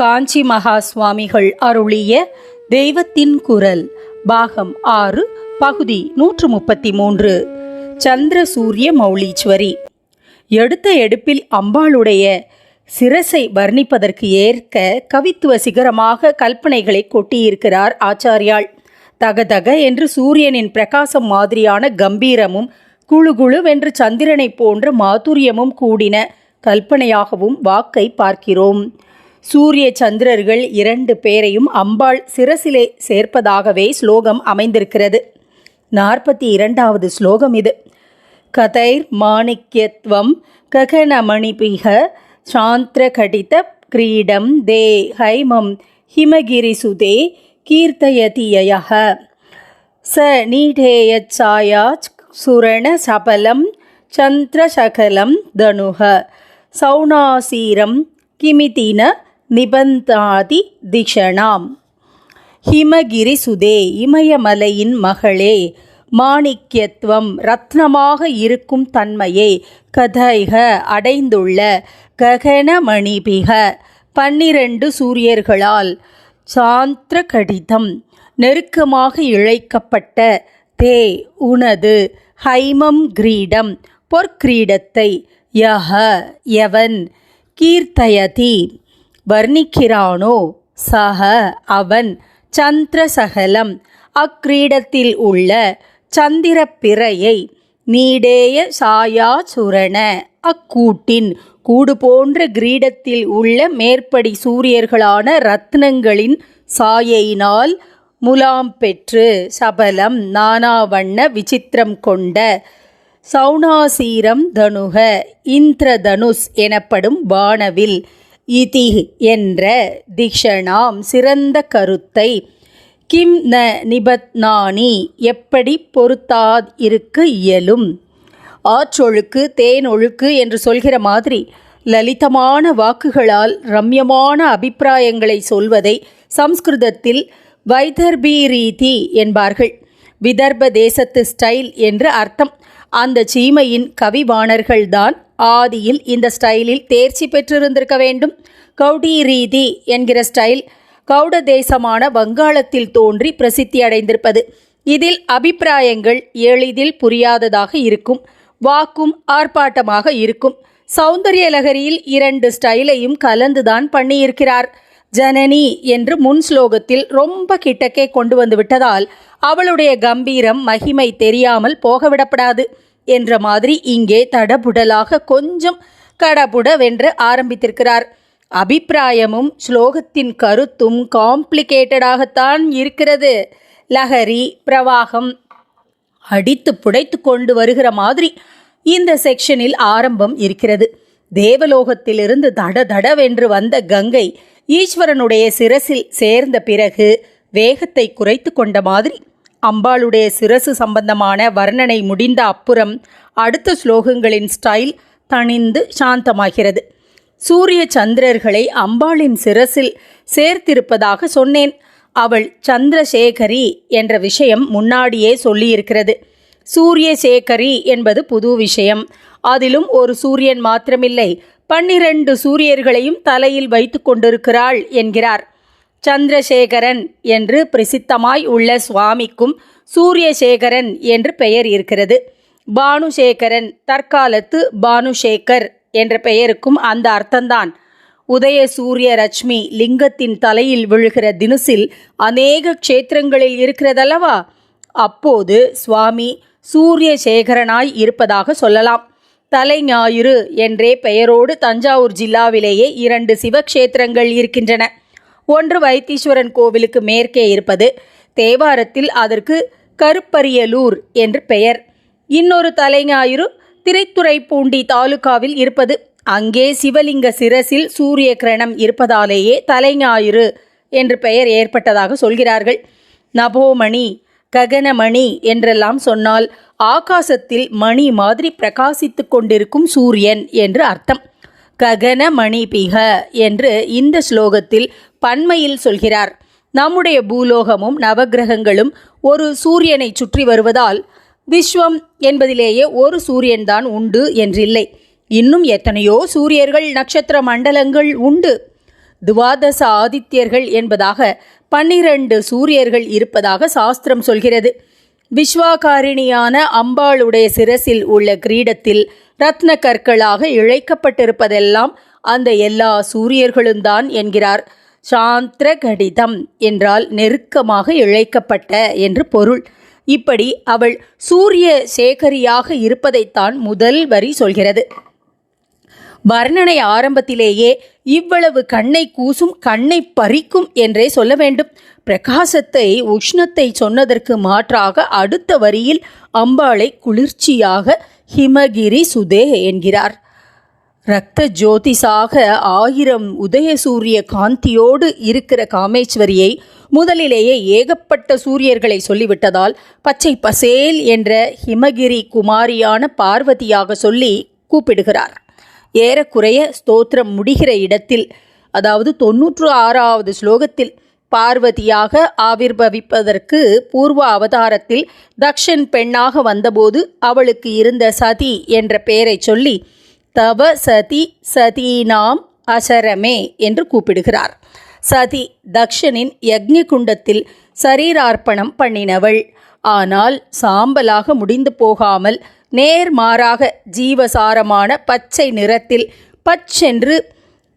காஞ்சி மகா சுவாமிகள் அருளிய தெய்வத்தின் குரல் பாகம் ஆறு பகுதி நூற்று முப்பத்தி மூன்று. சந்திர சூரிய மௌலீஸ்வரி. எடுத்த எடுப்பில் அம்பாளுடைய சிரசை வர்ணிப்பதற்கு ஏற்க கவித்துவ சிகரமாக கல்பனைகளை கொட்டியிருக்கிறார் ஆச்சாரியாள். தகதக என்று சூரியனின் பிரகாசம் மாதிரியான கம்பீரமும் குழு குழுவென்று சந்திரனைப் போன்ற மாதுரியமும் கூடின கல்பனையாகவும் வாக்கை பார்க்கிறோம். சூரிய சந்திரர்கள் இரண்டு பேரையும் அம்பாள் சிரசிலே சேர்ப்பதாகவே ஸ்லோகம் அமைந்திருக்கிறது. நாற்பத்தி இரண்டாவது ஸ்லோகம் இது. கதைர் மாணிக்கியத்துவம் ககனமணிபிக சாந்திரகடித கிரீடம் தே ஹைமம் ஹிமகிரிசுதே கீர்த்தயதியய ச நீடேயச்சாயா சுரண சபலம் சந்திரசகலம் தனுக சௌனாசீரம் கிமிதின நிபந்தாதி திஷணாம் ஹிமகிரிசுதே இமயமலையின் மகளே மாணிக்யத்துவம் ரத்னமாக இருக்கும் தன்மையை கதைக அடைந்துள்ள ககனமணிபிக பன்னிரண்டு சூரியர்களால் சாந்திர கடிதம் நெருக்கமாக இழைக்கப்பட்ட தே உனது ஹைமம் கிரீடம் பொற்கிரீடத்தை யஹ எவன் கீர்த்தயதி. வர்ணிக்கிறானோ? சக அவன் சந்திரசகலம். அக்கிரீடத்தில் உள்ள சந்திரப்பிறையை நீடேய சாயாசுரண. அக்கூட்டின் கூடு போன்ற கிரீடத்தில் உள்ள மேற்படி சூரியர்களான ரத்னங்களின் சாயையினால் முலாம் பெற்று சபலம் நானாவண்ண விசித்திரம் கொண்ட சௌனாசீரம் தனுக இந்திரதனுஸ் எனப்படும் வானவில் இதி என்ற திக்ஷணாம் சிறந்த கருத்தை கிம் ந நிபத்னானி எப்படி பொருத்தாதிருக்க இயலும்? ஆற்றொழுக்கு தேனொழுக்கு என்று சொல்கிற மாதிரி லலிதமான வாக்குகளால் ரம்யமான அபிப்பிராயங்களை சொல்வதை சம்ஸ்கிருதத்தில் வைதர்பி ரீதி என்பார்கள். விதர்ப தேசத்து ஸ்டைல் என்று அர்த்தம். அந்த சீமையின் கவிவாணர்கள்தான் ஆதியில் இந்த ஸ்டைலில் தேர்ச்சி பெற்றிருந்திருக்க வேண்டும். கௌடி ரீதி என்கிற ஸ்டைல் கௌட தேசமான வங்காளத்தில் தோன்றி பிரசித்தி அடைந்திருப்பது. இதில் அபிப்பிராயங்கள் எளிதில் புரியாததாக இருக்கும். வாக்கும் ஆர்ப்பாட்டமாக இருக்கும். சௌந்தரிய லகரியில் இரண்டு ஸ்டைலையும் கலந்துதான் பண்ணியிருக்கிறார். ஜனனி என்று முன் ஸ்லோகத்தில் ரொம்ப கிட்டக்கே கொண்டு வந்து விட்டதால் அவளுடைய கம்பீரம் மகிமை தெரியாமல் போகவிடப்படாது. என்ற மாதிரி இங்கே தடபுடலாக கொஞ்சம் கடபுடவென்று ஆரம்பித்திருக்கிறார். அபிப்பிராயமும் ஸ்லோகத்தின் கருத்தும் காம்ப்ளிகேட்டடாகத்தான் இருக்கிறது. லஹரி பிரவாகம் அடித்து புடைத்து கொண்டு வருகிற மாதிரி இந்த செக்ஷனில் ஆரம்பம் இருக்கிறது. தேவலோகத்திலிருந்து தட தடவென்று வந்த கங்கை ஈஸ்வரனுடைய சிரசில் சேர்ந்த பிறகு வேகத்தை குறைத்து கொண்ட மாதிரி அம்பாளுடைய சிரசு சம்பந்தமான வர்ணனை முடிந்த அப்புறம் அடுத்த ஸ்லோகங்களின் ஸ்டைல் தணிந்து சாந்தமாகிறது. சூரிய சந்திரர்களை அம்பாளின் சிரசில் சேர்த்திருப்பதாக சொன்னேன். அவள் சந்திரசேகரி என்ற விஷயம் முன்னாடியே சொல்லியிருக்கிறது. சூரியசேகரி என்பது புது விஷயம். அதிலும் ஒரு சூரியன் மாத்திரமில்லை. பன்னிரண்டு சூரியர்களையும் தலையில் வைத்து கொண்டிருக்கிறாள் என்கிறார். சந்திரசேகரன் என்று பிரசித்தமாய் உள்ள சுவாமிக்கும் சூரியசேகரன் என்று பெயர் இருக்கிறது. பானுசேகரன் தற்காலத்து பானுசேகர் என்ற பெயருக்கும் அந்த அர்த்தந்தான் உதய சூரிய ரட்சுமி லிங்கத்தின் தலையில் விழுகிற தினுசில் அநேக க்ஷேத்திரங்களில் இருக்கிறதல்லவா? அப்போது சுவாமி சூரியசேகரனாய் இருப்பதாக சொல்லலாம். தலை ஞாயிறு என்றே பெயரோடு தஞ்சாவூர் ஜில்லாவிலேயே இரண்டு சிவக்ஷேத்திரங்கள் இருக்கின்றன. ஒன்று வைத்தீஸ்வரன் கோவிலுக்கு மேற்கே இருப்பது தேவாரத்தில் அதற்கு கருப்பரியலூர் என்று பெயர். இன்னொரு தலைஞாயிறு திரைத்துறைப்பூண்டி தாலுகாவில் இருப்பது. அங்கே சிவலிங்க சிரசில் சூரிய கிரணம் இருப்பதாலேயே தலைஞாயிறு என்று பெயர் ஏற்பட்டதாக சொல்கிறார்கள். நபோமணி ககனமணி என்றெல்லாம் சொன்னால் ஆகாசத்தில் மணி மாதிரி பிரகாசித்து கொண்டிருக்கும் சூரியன் என்று அர்த்தம். ககன மணிபிக என்று இந்த ஸ்லோகத்தில் பன்மையில் சொல்கிறார். நம்முடைய பூலோகமும் நவக்கிரகங்களும் ஒரு சூரியனை சுற்றி வருவதால் விஸ்வம் என்பதிலேயே ஒரு சூரியன்தான் உண்டு என்றில்லை. இன்னும் எத்தனையோ சூரியர்கள் நட்சத்திர மண்டலங்கள் உண்டு. துவாதச ஆதித்யர்கள் என்பதாக பன்னிரண்டு சூரியர்கள் இருப்பதாக சாஸ்திரம் சொல்கிறது. விஸ்வாகாரிணியான அம்பாளுடைய சிரசில் உள்ள கிரீடத்தில் ரத்ன கற்களாக இழைக்கப்பட்டிருப்பதெல்லாம் அந்த எல்லா சூரியர்களும்தான் என்கிறார். சாந்திர கடிதம் என்றால் நெருக்கமாக இழைக்கப்பட்ட என்று பொருள். இப்படி அவள் சூரிய சேகரியாக இருப்பதைத்தான் முதல் வரி சொல்கிறது. வர்ணனை ஆரம்பத்திலேயே இவ்வளவு கண்ணை கூசும் கண்ணை பறிக்கும் என்றே சொல்ல வேண்டும். பிரகாசத்தை உஷ்ணத்தை சொன்னதற்கு மாற்றாக அடுத்த வரியில் அம்பாளை குளிர்ச்சியாக ஹிமகிரி சுதே என்கிறார். இரத்த ஜோதிஷாக ஆயிரம் உதயசூரிய காந்தியோடு இருக்கிற காமேஸ்வரியை முதலிலேயே ஏகப்பட்ட சூரியர்களை சொல்லிவிட்டதால் பச்சை பசேல் என்ற ஹிமகிரி குமாரியான பார்வதியாக சொல்லி கூப்பிடுகிறார். ஏறக்குறைய ஸ்தோத்திரம் முடிகிற இடத்தில் அதாவது தொன்னூற்று ஆறாவது ஸ்லோகத்தில் பார்வதியாக ஆவிர்பவிப்பதற்கு பூர்வ அவதாரத்தில் தக்ஷன் பெண்ணாக வந்தபோது அவளுக்கு இருந்த சதி என்ற பெயரை சொல்லி தவ சதி சதீனாம் அசரமே என்று கூப்பிடுகிறார். சதி தக்ஷனின் யக்ஞ குண்டத்தில் சரீரார்ப்பணம் பண்ணினவள். ஆனால் சாம்பலாக முடிந்து போகாமல் நேர்மாறாக ஜீவசாரமான பச்சை நிறத்தில் பச்சென்று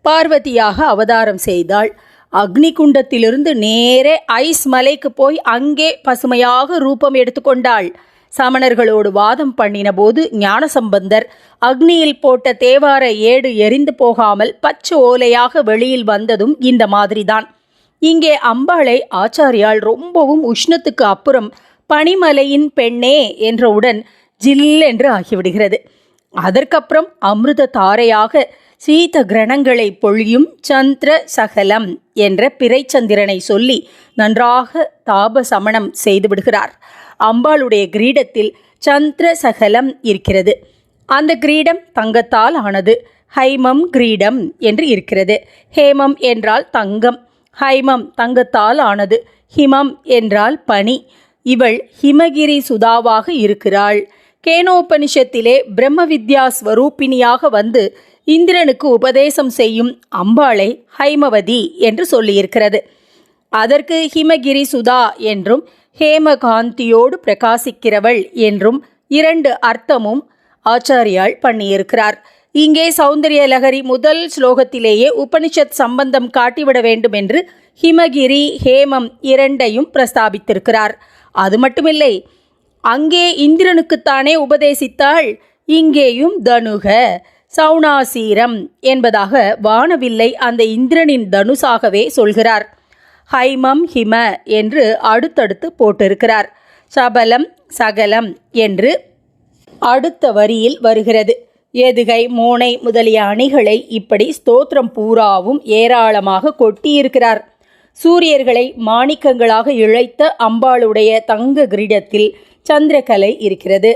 பார்வதியாக அவதாரம் செய்தாள். அக்னி குண்டத்திலிருந்து நேரே ஐஸ் மலைக்கு போய் அங்கே பசுமையாக ரூபம் எடுத்துக்கொண்டாள். சமணர்களோடு வாதம் பண்ணின போது ஞானசம்பந்தர் அக்னியில் போட்ட தேவார ஏடு எரிந்து போகாமல் பச்சை ஓலையாக வெளியில் வந்ததும் இந்த மாதிரிதான். இங்கே அம்பாளை ஆச்சாரியால் ரொம்பவும் உஷ்ணத்துக்கு அப்புறம் பனிமலையின் பெண்ணே என்றவுடன் ஜில் என்று ஆகிவிடுகிறது. அதற்கப்புறம் அமிர்த தாரையாக சீத கிரணங்களை பொழியும் சந்திர சகலம் என்ற பிறைச்சந்திரனை சொல்லி நன்றாக தாப சமணம் செய்து விடுகிறார். அம்பாளுடைய கிரீடத்தில் சந்திர சகலம் இருக்கிறது. அந்த கிரீடம் தங்கத்தால் ஆனது. ஹைமம் கிரீடம் என்று இருக்கிறது. ஹேமம் என்றால் தங்கம். ஹைமம் தங்கத்தால் ஆனது. ஹிமம் என்றால் பனி. இவள் ஹிமகிரி சுதாவாக இருக்கிறாள். கேனோபனிஷத்திலே பிரம்ம வித்யா ஸ்வரூபிணியாக வந்து இந்திரனுக்கு உபதேசம் செய்யும் அம்பாளை ஹைமவதி என்று சொல்லியிருக்கிறது. அதற்கு ஹிமகிரி சுதா என்றும் ஹேமகாந்தியோடு பிரகாசிக்கிறவள் என்றும் இரண்டு அர்த்தமும் ஆச்சாரியால் பண்ணியிருக்கிறார். இங்கே சௌந்தரிய லகரி முதல் ஸ்லோகத்திலேயே உபனிஷத் சம்பந்தம் காட்டிவிட வேண்டும் என்று ஹிமகிரி ஹேமம் இரண்டையும் பிரஸ்தாபித்திருக்கிறார். அது மட்டுமில்லை அங்கே இந்திரனுக்குத்தானே உபதேசித்தாள் இங்கேயும் தனுக சௌனாசீரம் என்பதாக வானவில்லை அந்த இந்திரனின் தனுசாகவே சொல்கிறார். ஹைமம் ஹிம என்று அடுத்தடுத்து போட்டிருக்கிறார். சபலம் சகலம் என்று அடுத்த வரியில் வருகிறது. எதுகை மோனை முதலிய அணிகளை இப்படி ஸ்தோத்திரம் பூராவும் ஏராளமாக கொட்டியிருக்கிறார். சூரியர்களை மாணிக்கங்களாக இழைத்த அம்பாளுடைய தங்க கிரீடத்தில் சந்திரகலை இருக்கிறது.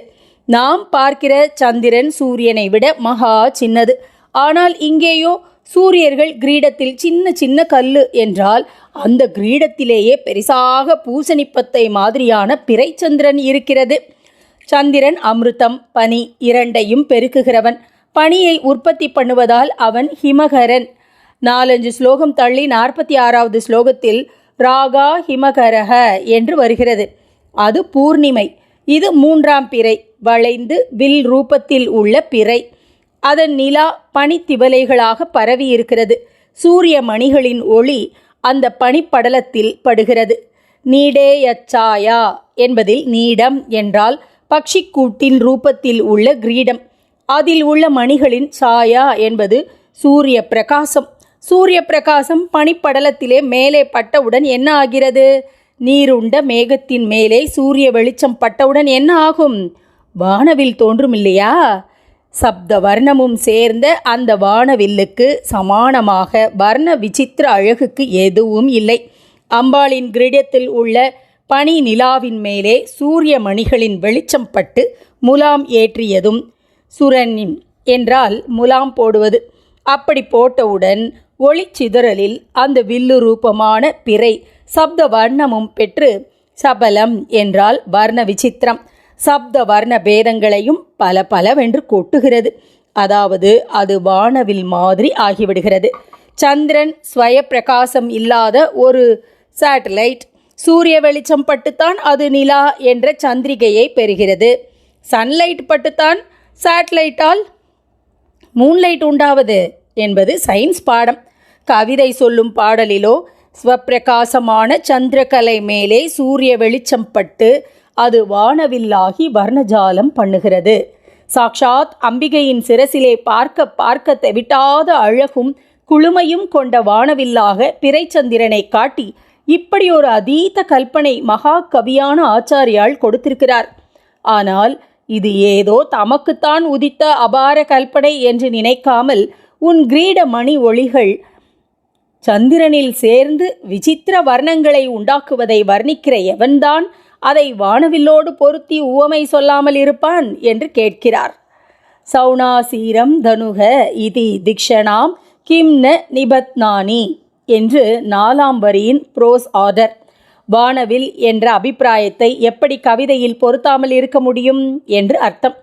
நாம் பார்க்கிற சந்திரன் சூரியனை விட மகா சின்னது. ஆனால் இங்கேயோ சூரியர்கள் கிரீடத்தில் சின்ன சின்ன கல்லு என்றால் அந்த கிரீடத்திலேயே பெரிசாக பூசணிப்பத்தை மாதிரியான பிறைச்சந்திரன் இருக்கிறது. சந்திரன் அமிர்தம் பனி இரண்டையும் பெருக்குகிறவன். பனியை உற்பத்தி பண்ணுவதால் அவன் ஹிமகரன். நாலஞ்சு ஸ்லோகம் தள்ளி நாற்பத்தி ஆறாவது ஸ்லோகத்தில் ராகா ஹிமகரக என்று வருகிறது. அது பூர்ணிமை. இது மூன்றாம் பிறை. வளைந்து வில் ரூபத்தில் உள்ள பிறை. அதன் நிலா பனித்திவலைகளாக பரவி இருக்கிறது சூரிய மணிகளின் ஒளி அந்த பனிப்படலத்தில் படுகிறது. நீடேயச்சாயா என்பதில் நீடம் என்றால் பக்ஷிக்கூட்டின் ரூபத்தில் உள்ள கிரீடம் அதில் உள்ள மணிகளின் சாயா என்பது சூரிய பிரகாசம். சூரிய பிரகாசம் பனிப்படலத்திலே மேலே பட்டவுடன் என்ன ஆகிறது? நீருண்ட மேகத்தின் மேலே சூரிய வெளிச்சம் பட்டவுடன் என்ன ஆகும்? வானவில் தோன்றும் இல்லையா? சப்த வர்ணமும் சேர்ந்த அந்த வானவில்லுக்கு சமானமாக வர்ண விசித்திர அழகுக்கு எதுவும் இல்லை. அம்பாளின் கிரீடத்தில் உள்ள பனி நிலாவின் மேலே சூரிய மணிகளின் வெளிச்சம் பட்டு முலாம் ஏற்றியதும் சுரனின் என்றால் முலாம் போடுவது. அப்படி போட்டவுடன் ஒளிச்சிதறலில் அந்த வில்லு ரூபமான பிறை சப்த வர்ணமும் பெற்று சபலம் என்றால் வர்ண விசித்திரம். சப்த வர்ண பேதங்களையும் பல பலவென்று கொட்டுகிறது. அதாவது அது வானவில் மாதிரி ஆகிவிடுகிறது. சந்திரன் ஸ்வய பிரகாசம் இல்லாத ஒரு சேட்டலைட் சூரிய வெளிச்சம் பட்டுத்தான் அது நிலா என்ற சந்திரிகையை பெறுகிறது. சன்லைட் பட்டுத்தான் சேட்டலைட்டால் மூன்லைட் உண்டாவது என்பது சயின்ஸ் பாடம். கவிதை சொல்லும் பாடலிலோ ஸ்வப்பிரகாசமான சந்திரகலை மேலே சூரிய வெளிச்சம் பட்டு அது வானவில்லாகி வர்ணஜாலம் பண்ணுகிறது. சாக்ஷாத் அம்பிகையின் சிரசிலே பார்க்க பார்க்க தெவிட்டாத அழகும் குளுமையும் கொண்ட வானவில்லாக பிறைச்சந்திரனை காட்டி இப்படி ஒரு அதீத கல்பனை மகா கவியான ஆச்சாரியால் கொடுத்திருக்கிறார். ஆனால் இது ஏதோ தமக்குத்தான் உதித்த அபார கல்பனை என்று நினைக்காமல் உன் கிரீட மணி ஒளிகள் சந்திரனில் சேர்ந்து விசித்திர வர்ணங்களை உண்டாக்குவதை வர்ணிக்கிற எவன்தான் அதை வானவில்லோடு பொருத்தி உவமை சொல்லாமல் இருப்பான் என்று கேட்கிறார். சௌனாசீரம் தனுக இதி திக்ஷணாம் கிம் ந நிபத்னானி என்று நாலாம் வரியின் ப்ரோஸ் ஆர்டர் வானவில் என்ற அபிப்பிராயத்தை எப்படி கவிதையில் பொருத்தாமல் இருக்க முடியும் என்று அர்த்தம்.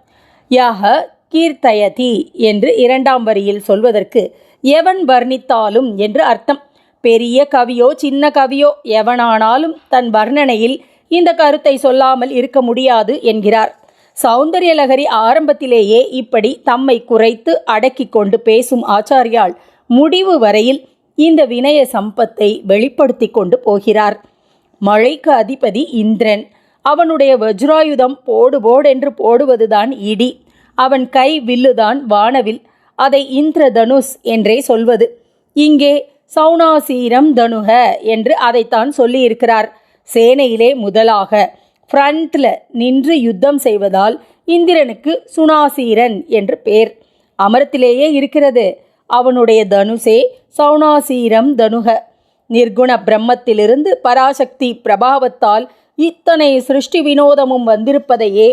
யாக கீர்த்தயதி என்று இரண்டாம் வரியில் சொல்வதற்கு எவன் வர்ணித்தாலும் என்று அர்த்தம். பெரிய கவியோ சின்ன கவியோ எவனானாலும் தன் வர்ணனையில் இந்த கருத்தை சொல்லாமல் இருக்க முடியாது என்கிறார். சௌந்தர்யலகரி ஆரம்பத்திலேயே இப்படி தம்மை குறைத்து அடக்கி கொண்டு பேசும் ஆச்சாரியால் முடிவு வரையில் இந்த வினய சம்பத்தை வெளிப்படுத்தி கொண்டு போகிறார். மழைக்கு அதிபதி இந்திரன். அவனுடைய வஜ்ராயுதம் போடு போடென்று போடுவதுதான் இடி. அவன் கை வில்லுதான் வானவில். அதை இந்திர தனுஷ் என்றே சொல்வது. இங்கே சௌனாசீரம் தனுக என்று அதைத்தான் சொல்லியிருக்கிறார். சேனையிலே முதலாக ஃப்ரண்ட்டில் நின்று யுத்தம் செய்வதால் இந்திரனுக்கு சுனாசீரன் என்று பேர். அமரத்திலேயே இருக்கிறது. அவனுடைய தனுசே சௌனாசீரம் தனுக. நிர்குண பிரம்மத்திலிருந்து பராசக்தி பிரபாவத்தால் இத்தனை சிருஷ்டி வினோதமும் வந்திருப்பதையே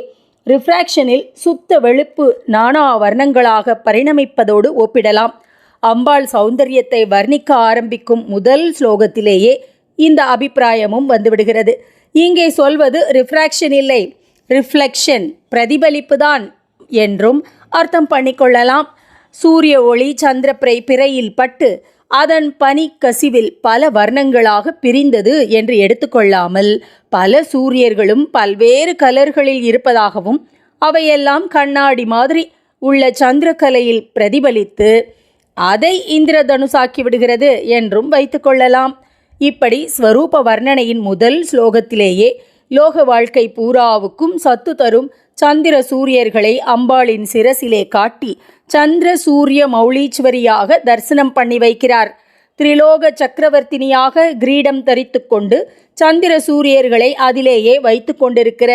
ரிஃப்ராக்ஷனில் சுத்த வெளுப்பு நானா வர்ணங்களாக பரிணமிப்பதோடு ஒப்பிடலாம். அம்பாள் சௌந்தரியத்தை வர்ணிக்க ஆரம்பிக்கும் முதல் ஸ்லோகத்திலேயே இந்த அபிப்பிராயமும் வந்துவிடுகிறது. இங்கே சொல்வது ரிஃப்ராக்ஷன் இல்லை ரிஃப்ளெக்ஷன் பிரதிபலிப்புதான் என்றும் அர்த்தம் பண்ணிக்கொள்ளலாம். சூரிய ஒளி சந்திரப்பிரை பிறையில் பட்டு அதன் பனி கசிவில் பல வர்ணங்களாக பிரிந்தது என்று எடுத்துக்கொள்ளாமல் பல சூரியர்களும் பல்வேறு கலர்களில் இருப்பதாகவும் அவையெல்லாம் கண்ணாடி மாதிரி உள்ள சந்திரகலையில் பிரதிபலித்து அதை இந்திரதனுசாக்கி விடுகிறது என்றும் வைத்துக்கொள்ளலாம் இப்படி ஸ்வரூப வர்ணனையின் முதல் ஸ்லோகத்திலேயே லோக வாழ்க்கை பூராவுக்கும் சத்து தரும் சந்திர சூரியர்களை அம்பாளின் சிரசிலே காட்டி சந்திர சூரிய மௌலீஸ்வரியாக தரிசனம் பண்ணி வைக்கிறார். திரிலோக சக்கரவர்த்தினியாக கிரீடம் தரித்து கொண்டு சந்திர சூரியர்களை அதிலேயே வைத்து கொண்டிருக்கிற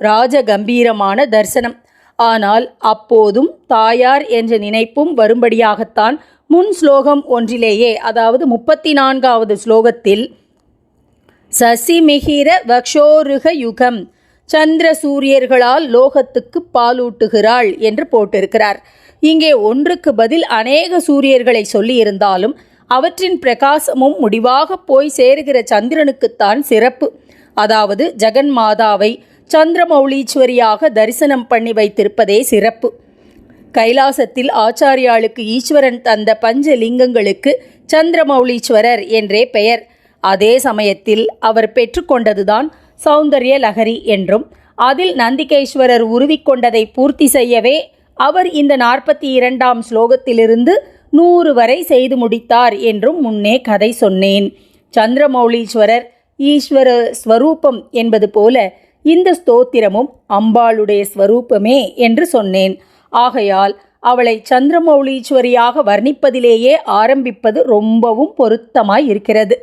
ராஜ கம்பீரமான தரிசனம். ஆனால் அப்போதும் தாயார் என்ற நினைப்பும் வரும்படியாகத்தான் முன் ஸ்லோகம் ஒன்றிலேயே அதாவது முப்பத்தி நான்காவது ஸ்லோகத்தில் சசிமிகிர வக்ஷோருக யுகம் சந்திர சூரியர்களால் லோகத்துக்கு பாலூட்டுகிறாள் என்று போட்டிருக்கிறார். இங்கே ஒன்றுக்கு பதில் அநேக சூரியர்களை சொல்லியிருந்தாலும் அவற்றின் பிரகாசமும் முடிவாக போய் சேருகிற சந்திரனுக்குத்தான் சிறப்பு. அதாவது ஜெகன் மாதாவை சந்திரமௌலீஸ்வரியாக தரிசனம் பண்ணி வைத்திருப்பதே சிறப்பு. கைலாசத்தில் ஆச்சாரியாளுக்கு ஈஸ்வரன் தந்த பஞ்ச லிங்கங்களுக்கு சந்திரமௌலீஸ்வரர் என்றே பெயர். அதே சமயத்தில் அவர் பெற்றுக்கொண்டதுதான் சௌந்தர்ய லகரி என்றும் அதில் நந்திகேஸ்வரர் உருவிக்கொண்டதை பூர்த்தி செய்யவே அவர் இந்த நாற்பத்தி இரண்டாம் ஸ்லோகத்திலிருந்து நூறு வரை செய்து முடித்தார் என்றும் முன்னே கதை சொன்னேன். சந்திரமௌலீஸ்வரர் ஈஸ்வர ஸ்வரூபம் என்பது போல இந்த ஸ்தோத்திரமும் அம்பாளுடைய ஸ்வரூபமே என்று சொன்னேன். ஆகையால் அவளை சந்திரமௌலீஸ்வரியாக வர்ணிப்பதிலேயே ஆரம்பிப்பது ரொம்பவும் பொருத்தமாய் இருக்கிறது